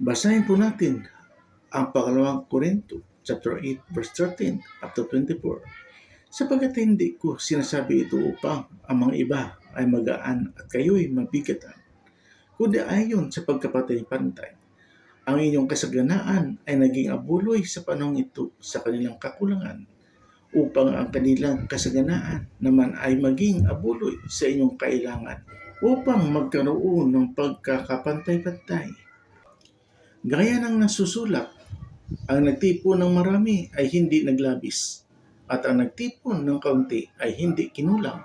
Basahin po natin ang pangalawang Korinto, chapter 8, verse 13 up to 24. Sapagkat hindi ko sinasabi ito upang ang mga iba ay magaan at kayo'y mabigatan, kundi ayon sa pagkapatay-pantay. Ang inyong kasaganaan ay naging abuloy sa panahong ito sa kanilang kakulangan, upang ang kanilang kasaganaan naman ay maging abuloy sa inyong kailangan, upang magkaroon ng pagkakapantay-pantay. Gaya ng nasusulat, ang nagtipon ng marami ay hindi naglabis, at ang nagtipon ng kaunti ay hindi kinulang.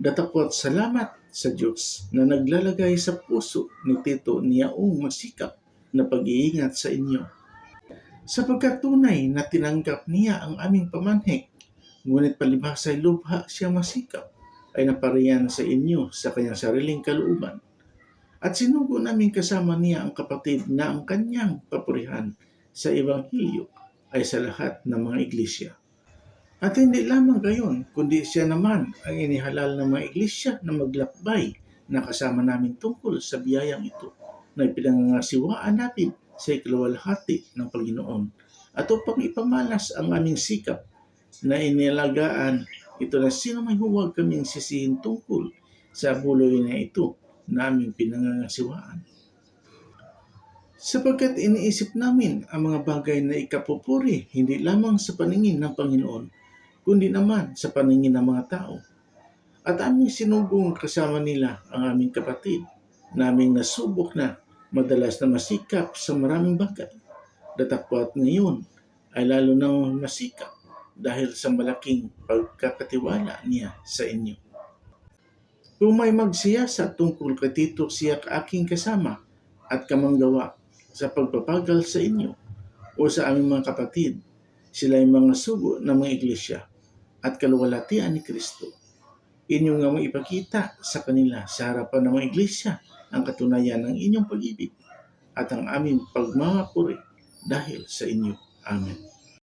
Datapot salamat sa Diyos na naglalagay sa puso ni Tito niyaong masikap na pag-iingat sa inyo. Sapagkat tunay na tinanggap niya ang aming pamanhik, ngunit palibhas ay lubha siya masikap, ay napariyan sa inyo sa kanyang sariling kalooban. At sinugo namin kasama niya ang kapatid na ang kanyang papurihan sa Ebanghelyo ay sa lahat ng mga iglesia. At hindi lamang gayon, kundi siya naman ang inihalal ng mga iglesia na maglakbay na kasama namin tungkol sa biyayang ito na ipinangangasiwaan natin sa ikalawalhati ng Panginoon at upang ipamalas ang aming sikap na inilagaan ito na sino may huwag kaming sisihin tungkol sa buloy na ito na aming pinangangasiwaan. Sapagkat iniisip namin ang mga bagay na ikapupuri hindi lamang sa paningin ng Panginoon, kundi naman sa paningin ng mga tao. At aming sinugong kasama nila ang aming kapatid, naming nasubok na madalas na masikap sa maraming bagay. Datapwat ngayon ay lalo nang masikap dahil sa malaking pagkakatiwala niya sa inyo. Kung may magsiyasa tungkol kay Tito siya aking kasama at kamanggawa sa pagpapagal sa inyo o sa aming mga kapatid, sila ay mga sugo ng mga iglesia at kaluwalhatian ni Kristo. Inyo nga maipakita sa kanila sa harapan ng mga iglesia ang katunayan ng inyong pag-ibig at ang aming pagmamapuri dahil sa inyo. Amen.